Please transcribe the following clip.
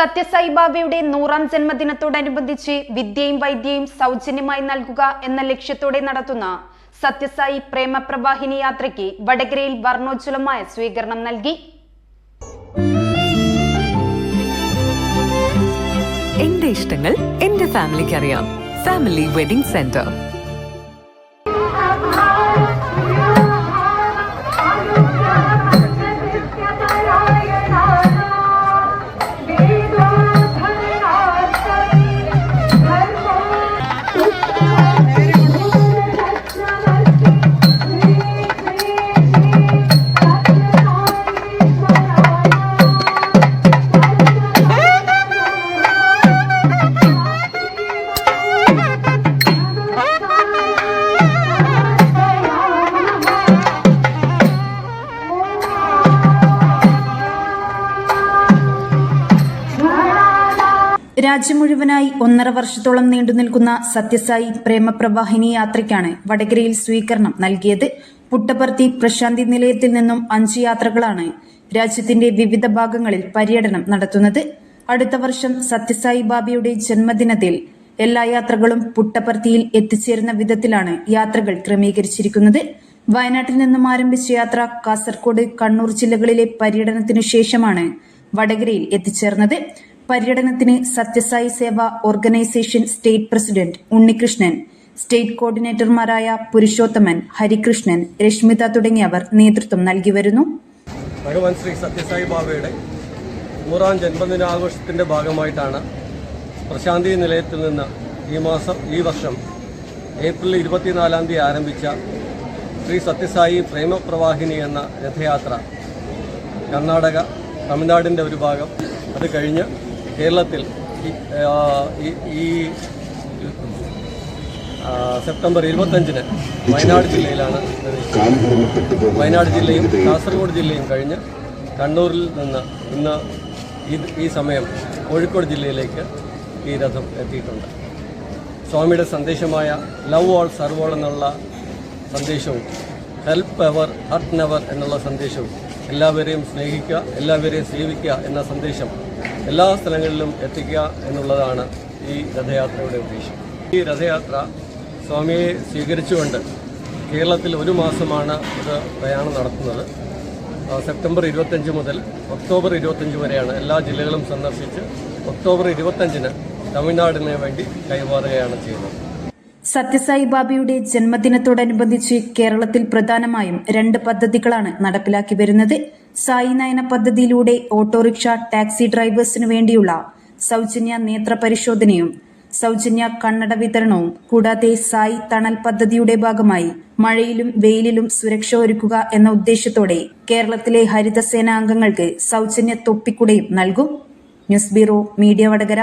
സത്യസായി ബാബയുടെ നൂറാം ജന്മദിനത്തോടനുബന്ധിച്ച് വിദ്യയും വൈദ്യയും സൗജന്യമായി നൽകുക എന്ന ലക്ഷ്യത്തോടെ നടത്തുന്ന സത്യസായി പ്രേമപ്രവാഹിനി യാത്രയ്ക്ക് വടകരയിൽ വർണോജ്വലമായ സ്വീകരണം നൽകി. എന്റെ ഇഷ്ടങ്ങൾ എന്റെ ഫാമിലിക്ക് അറിയാം ഫാമിലി വെഡിംഗ് സെന്റർ രാജ്യം മുഴുവനായി ഒന്നര വർഷത്തോളം നീണ്ടുനിൽക്കുന്ന സത്യസായി പ്രേമപ്രവാഹിനി യാത്രയ്ക്കാണ് വടകരയിൽ സ്വീകരണം നൽകിയത്. പുട്ടപർത്തി പ്രശാന്തി നിലയത്തിൽ നിന്നും അഞ്ച് യാത്രകളാണ് രാജ്യത്തിന്റെ വിവിധ ഭാഗങ്ങളിൽ പര്യടനം നടത്തുന്നത്. അടുത്ത വർഷം സത്യസായി ബാബയുടെ ജന്മദിനത്തിൽ എല്ലാ യാത്രകളും പുട്ടപർത്തിയിൽ എത്തിച്ചേരുന്ന വിധത്തിലാണ് യാത്രകൾ ക്രമീകരിച്ചിരിക്കുന്നത്. വയനാട്ടിൽ നിന്നും ആരംഭിച്ച യാത്ര കാസർഗോഡ് കണ്ണൂർ ജില്ലകളിലെ പര്യടനത്തിനു ശേഷമാണ് വടകരയിൽ എത്തിച്ചേർന്നത്. പര്യടനത്തിന് Sathya Sai Seva organisation state president Unnikrishnan state കോർഡിനേറ്റർമാരായ Purushothaman Harikrishnan Rashmitha തുടങ്ങിയവർ നേതൃത്വം നൽകി വരുന്നു ഭഗവാൻ ശ്രീ സത്യസായി ബാബയുടെ നൂറാം ജന്മദിനാഘോഷത്തിന്റെ ഭാഗമായിട്ടാണ് പ്രശാന്തി നിലയത്തിൽ നിന്ന് ഈ മാസം ഈ വർഷം ഏപ്രിൽ ഇരുപത്തിനാലാം തീയതി ആരംഭിച്ച ശ്രീ സത്യസായി പ്രേമപ്രവാഹിനി എന്ന രഥയാത്ര കർണാടക തമിഴ്നാടിന്റെ ഒരു ഭാഗം. അത് കഴിഞ്ഞ് കേരളത്തിൽ ഈ, സെപ്റ്റംബർ ഇരുപത്തഞ്ചിന് വയനാട് ജില്ലയിലാണ് വയനാട് ജില്ലയും കാസർഗോഡ് ജില്ലയും കഴിഞ്ഞ് കണ്ണൂരിൽ നിന്ന് ഇന്ന് ഈ സമയം കോഴിക്കോട് ജില്ലയിലേക്ക് ഈ രഥം എത്തിയിട്ടുണ്ട്. സ്വാമിയുടെ സന്ദേശമായ ലവ് ഓൾ സർവ് ഓൾ എന്നുള്ള സന്ദേശവും ഹെൽപ്പ് എവർ ഹർട്ട് നെവർ എന്നുള്ള സന്ദേശവും എല്ലാവരെയും സ്നേഹിക്കുക എല്ലാവരെയും സേവിക്കുക എന്ന സന്ദേശം എല്ലാ സ്ഥലങ്ങളിലും എത്തിക്കുക എന്നുള്ളതാണ് ഈ രഥയാത്രയുടെ ഉദ്ദേശം. ഈ രഥയാത്ര സ്വാമിയെ സ്വീകരിച്ചുകൊണ്ട് കേരളത്തിൽ ഒരു മാസമാണ് ഇത് പ്രയാണം നടത്തുന്നത്. സെപ്റ്റംബർ ഇരുപത്തഞ്ച് മുതൽ ഒക്ടോബർ ഇരുപത്തഞ്ച് വരെയാണ് എല്ലാ ജില്ലകളും സന്ദർശിച്ച് ഒക്ടോബർ ഇരുപത്തഞ്ചിന് തമിഴ്നാടിന് വേണ്ടി കൈമാറുകയാണ് ചെയ്യുന്നത്. സത്യസായി ബാബയുടെ ജന്മദിനത്തോടനുബന്ധിച്ച് കേരളത്തിൽ പ്രധാനമായും രണ്ട് പദ്ധതികളാണ് നടപ്പിലാക്കി വരുന്നത്. സായി നയന പദ്ധതിയിലൂടെ ഓട്ടോറിക്ഷ ടാക്സി ഡ്രൈവേഴ്സിനു വേണ്ടിയുള്ള സൗജന്യ നേത്ര പരിശോധനയും സൗജന്യ കണ്ണട വിതരണവും കൂടാതെ സായി തണൽ പദ്ധതിയുടെ ഭാഗമായി മഴയിലും വെയിലിലും സുരക്ഷ ഒരുക്കുക എന്ന ഉദ്ദേശത്തോടെ കേരളത്തിലെ ഹരിതസേന അംഗങ്ങൾക്ക് സൗജന്യ തൊപ്പിക്കുടയും നൽകും. News bureau media Vadakara.